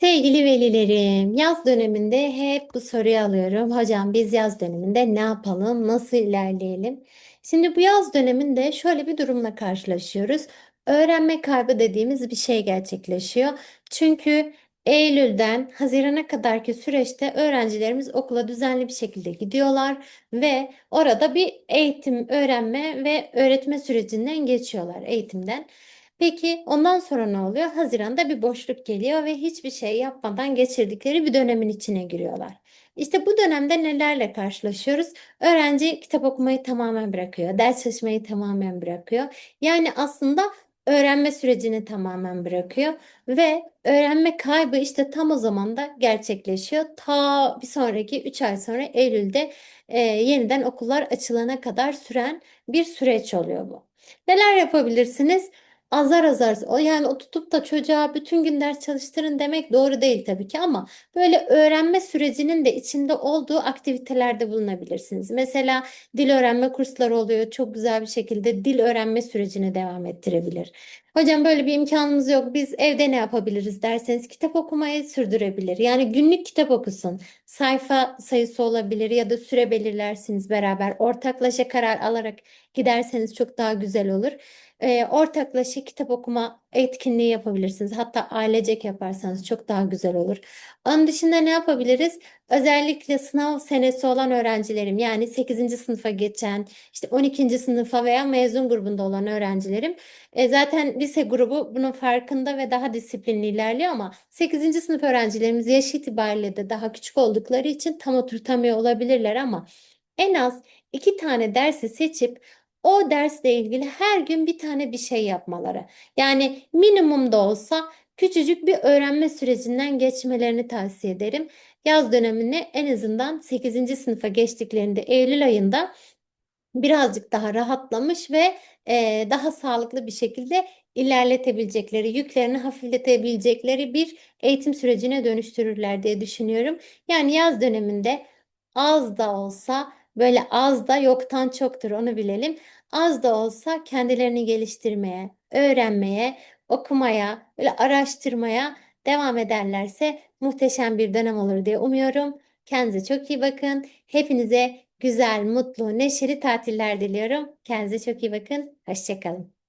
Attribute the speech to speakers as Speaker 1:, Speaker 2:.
Speaker 1: Sevgili velilerim, yaz döneminde hep bu soruyu alıyorum. Hocam biz yaz döneminde ne yapalım, nasıl ilerleyelim? Şimdi bu yaz döneminde şöyle bir durumla karşılaşıyoruz. Öğrenme kaybı dediğimiz bir şey gerçekleşiyor. Çünkü Eylül'den Haziran'a kadarki süreçte öğrencilerimiz okula düzenli bir şekilde gidiyorlar ve orada bir eğitim, öğrenme ve öğretme sürecinden geçiyorlar eğitimden. Peki ondan sonra ne oluyor? Haziran'da bir boşluk geliyor ve hiçbir şey yapmadan geçirdikleri bir dönemin içine giriyorlar. İşte bu dönemde nelerle karşılaşıyoruz? Öğrenci kitap okumayı tamamen bırakıyor, ders çalışmayı tamamen bırakıyor. Yani aslında öğrenme sürecini tamamen bırakıyor ve öğrenme kaybı işte tam o zaman da gerçekleşiyor. Ta bir sonraki 3 ay sonra Eylül'de e, yeniden okullar açılana kadar süren bir süreç oluyor bu. Neler yapabilirsiniz? Azar azar o yani o tutup da çocuğa bütün gün ders çalıştırın demek doğru değil tabii ki ama böyle öğrenme sürecinin de içinde olduğu aktivitelerde bulunabilirsiniz. Mesela dil öğrenme kursları oluyor. Çok güzel bir şekilde dil öğrenme sürecini devam ettirebilir. Hocam böyle bir imkanımız yok. Biz evde ne yapabiliriz derseniz kitap okumayı sürdürebilir. Yani günlük kitap okusun. Sayfa sayısı olabilir ya da süre belirlersiniz beraber. Ortaklaşa karar alarak giderseniz çok daha güzel olur e, ortaklaşa kitap okuma etkinliği yapabilirsiniz. Hatta ailecek yaparsanız çok daha güzel olur. Onun dışında ne yapabiliriz? Özellikle sınav senesi olan öğrencilerim yani 8. sınıfa geçen, işte 12. sınıfa veya mezun grubunda olan öğrencilerim e, zaten lise grubu bunun farkında ve daha disiplinli ilerliyor ama 8. sınıf öğrencilerimiz yaş itibariyle de daha küçük oldukları için tam oturtamıyor olabilirler ama en az iki tane dersi seçip o dersle ilgili her gün bir tane bir şey yapmaları. Yani minimum da olsa küçücük bir öğrenme sürecinden geçmelerini tavsiye ederim. Yaz dönemini en azından 8. sınıfa geçtiklerinde Eylül ayında birazcık daha rahatlamış ve e, daha sağlıklı bir şekilde ilerletebilecekleri, yüklerini hafifletebilecekleri bir eğitim sürecine dönüştürürler diye düşünüyorum. Yani yaz döneminde az da olsa böyle az da yoktan çoktur onu bilelim. Az da olsa kendilerini geliştirmeye, öğrenmeye, okumaya, böyle araştırmaya devam ederlerse muhteşem bir dönem olur diye umuyorum. Kendinize çok iyi bakın. Hepinize güzel, mutlu, neşeli tatiller diliyorum. Kendinize çok iyi bakın. Hoşçakalın.